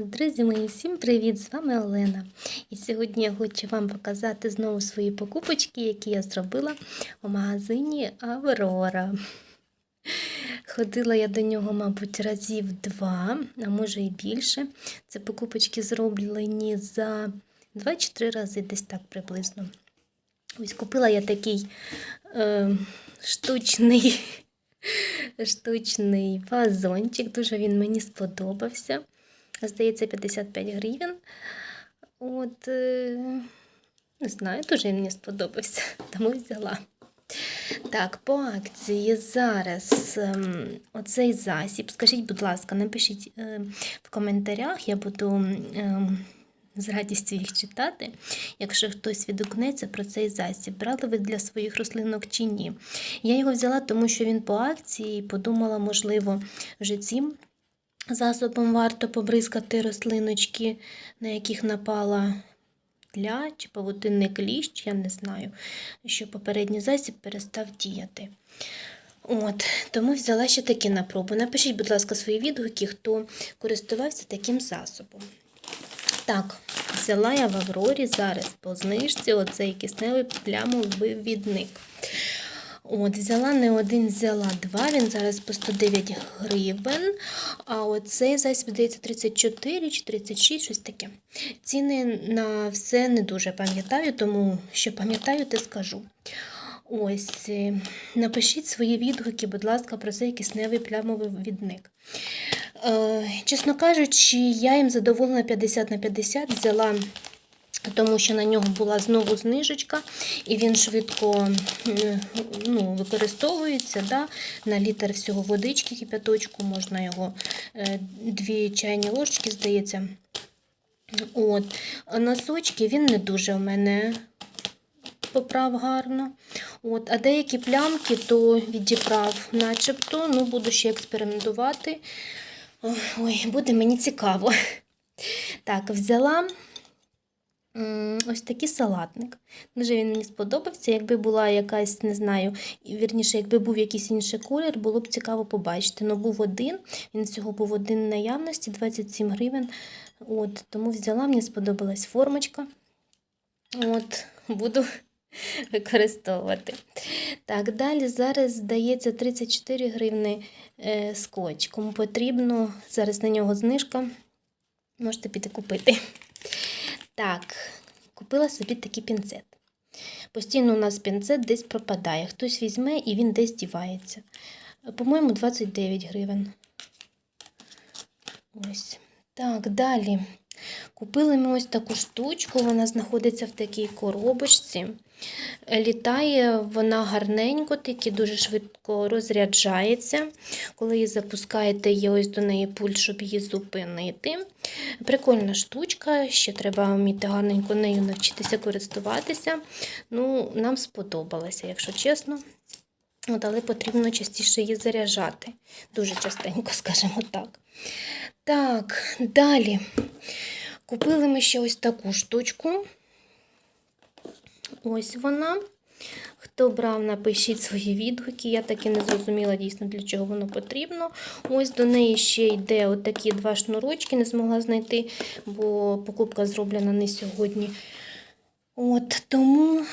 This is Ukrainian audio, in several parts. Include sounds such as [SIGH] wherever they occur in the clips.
Друзі мої, всім привіт! З вами Олена. І сьогодні я хочу вам показати знову свої покупочки, які я зробила у магазині Аврора. Ходила я до нього, мабуть, разів два, а може і більше. Це покупочки зроблені за 2 чи 3 рази, десь так приблизно. Ось купила я такий е, штучний, [LAUGHS] штучний вазончик. Дуже він мені сподобався. Здається, 55 гривень. От, е, не знаю, дуже мені сподобався, [LAUGHS] тому взяла. Так, по акції зараз ем, оцей засіб. Скажіть, будь ласка, напишіть е, в коментарях, я буду ем, з радістю їх читати, якщо хтось відгукнеться про цей засіб. Брали ви для своїх рослинок чи ні. Я його взяла, тому що він по акції і подумала, можливо, вже цим засобом варто побризкати рослиночки, на яких напала тля чи павутинний кліщ, я не знаю, що попередній засіб перестав діяти. От, Тому взяла ще такі на пробу. Напишіть, будь ласка, свої відгуки, хто користувався таким засобом. Так, взяла я в Аврорі зараз по знижці оцей кисневий плямовивідник. От, взяла не один, взяла два. Він зараз по 109 гривень. А оцей засіб, здається, 34 чи 36, щось таке. Ціни на все не дуже пам'ятаю, тому що пам'ятаю, те скажу. Ось, е, напишіть свої відгуки, будь ласка, про цей кисневий плямовий відник. Е, чесно кажучи, я їм задоволена 50 на 50 взяла тому що на нього була знову знижечка, і він швидко ну, використовується. Да? На літр всього водички кипяточку, можна його дві чайні ложечки, здається. От. Носочки він не дуже у мене поправ гарно. От. А деякі плямки то відібрав начебто, ну, буду ще експериментувати. Ой, буде мені цікаво. Так, взяла. Ось такий салатник. Дуже він мені сподобався. Якби була якась, не знаю, вірніше, якби був якийсь інший колір, було б цікаво побачити. Ну, був один, він всього був один наявності, 27 гривень. От, Тому взяла, мені сподобалась формочка. От, Буду [LAUGHS] використовувати. Так, далі зараз здається 34 гривни е, скотч. Кому потрібно, зараз на нього знижка. Можете піти купити. Так, купила собі такий пінцет. Постійно у нас пінцет десь пропадає. Хтось візьме і він десь дівається. По-моєму, 29 гривень. Ось. Так, далі. Купили ми ось таку штучку, вона знаходиться в такій коробочці. Літає вона гарненько, тільки дуже швидко розряджається. Коли її запускаєте, є ось до неї пульт, щоб її зупинити. Прикольна штучка, ще треба вміти гарненько нею навчитися користуватися. Ну, Нам сподобалося, якщо чесно. От, Але потрібно частіше її заряджати. Дуже частенько, [LAUGHS] скажімо так. Так, далі. Купили ми ще ось таку штучку. Ось вона. Хто брав, напишіть свої відгуки. Я так і не зрозуміла дійсно, для чого воно потрібно. Ось до неї ще йде отакі два шнурочки, не змогла знайти, бо покупка зроблена не сьогодні. От, Тому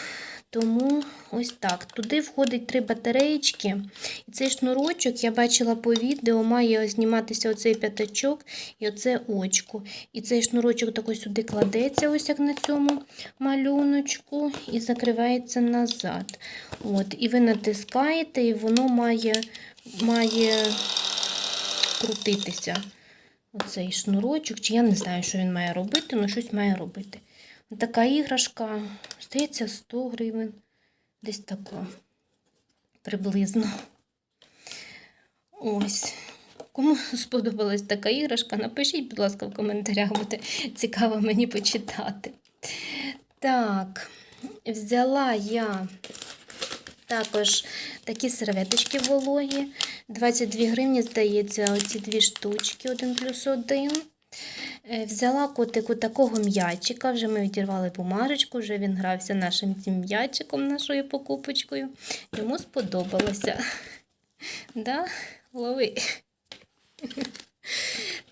тому ось так. Туди входить три батареєчки. І цей шнурочок, я бачила по відео, має зніматися оцей п'ятачок і оце очко. І цей шнурочок тако сюди кладеться, ось як на цьому малюночку, і закривається назад. От, І ви натискаєте, і воно має, має крутитися. Оцей шнурочок, чи я не знаю, що він має робити, але щось має робити. Така іграшка, Здається, 100 гривень. Десь тако приблизно. Ось. Кому сподобалась така іграшка, напишіть, будь ласка, в коментарях, буде цікаво мені почитати. Так, взяла я також такі серветочки вологі. 22 гривні, здається, оці дві штучки, один плюс один взяла котику такого м'ячика, вже ми відірвали бумажечку, вже він грався нашим цим м'ячиком, нашою покупочкою. Йому сподобалося. Да? Лови.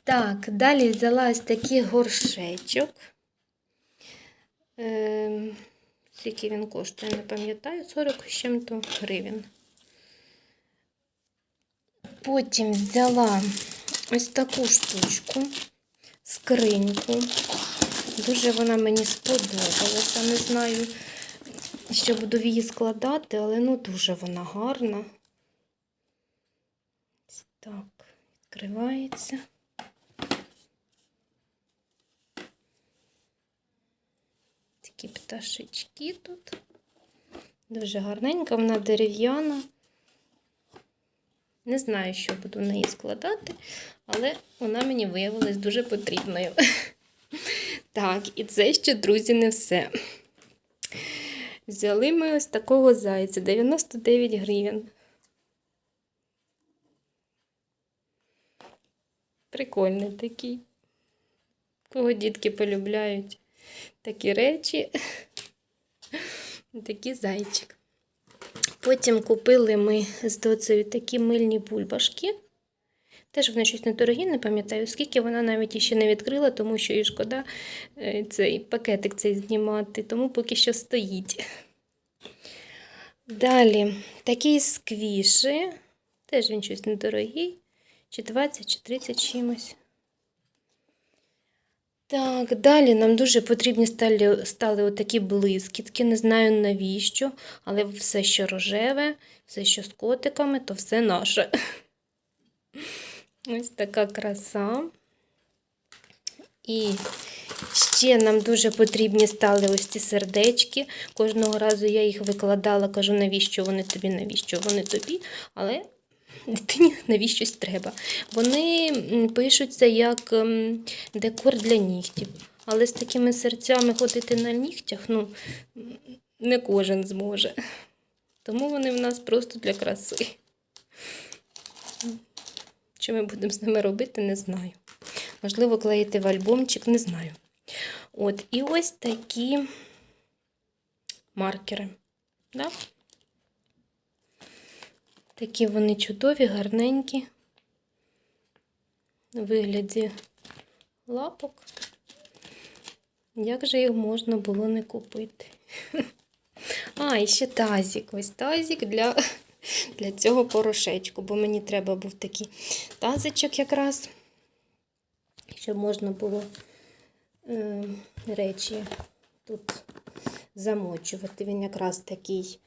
Так, далі взяла ось такий горшечок. Ем, скільки він коштує, не пам'ятаю, 40 з чим-то гривень. Потім взяла ось таку штучку, скриньку. Дуже вона мені сподобалася. Не знаю, що буду її складати, але ну дуже вона гарна. Так, відкривається. Такі пташечки тут. Дуже гарненька, вона дерев'яна. Не знаю, що буду в неї складати, але вона мені виявилась дуже потрібною. [LAUGHS] Так, і це ще, друзі, не все. Взяли ми ось такого зайця 99 гривень. Прикольний такий. Кого дітки полюбляють такі речі. [LAUGHS] Такий зайчик. Потім купили ми з доцею такі мильні бульбашки. Теж вони щось недорогі, не пам'ятаю, скільки вона навіть іще не відкрила, тому що і шкода е, цей пакетик цей знімати, тому поки що стоїть. Далі такі сквіші. Теж він щось недорогий. Чи 20, чи 30 чимось. Так, далі нам дуже потрібні стали, стали отакі блискітки. Не знаю навіщо, але все, що рожеве, все, що з котиками, то все наше. [LAUGHS] Ось така краса. І ще нам дуже потрібні стали ось ці сердечки. Кожного разу я їх викладала, кажу, навіщо вони тобі, навіщо вони тобі. Але дитині навіщось треба. Вони пишуться як ем, декор для нігтів. Але з такими серцями ходити на нігтях, ну, не кожен зможе. Тому вони в нас просто для краси. Що ми будемо з ними робити, не знаю. Можливо, клеїти в альбомчик, не знаю. От, і ось такі маркери. Да? Такі вони чудові, гарненькі. У вигляді лапок. Як же їх можна було не купити? [LAUGHS] А, і ще тазик. Ось тазик для, [LAUGHS] для цього порошечку, бо мені треба був такий тазичок якраз, щоб можна було е, речі тут замочувати. Він якраз такий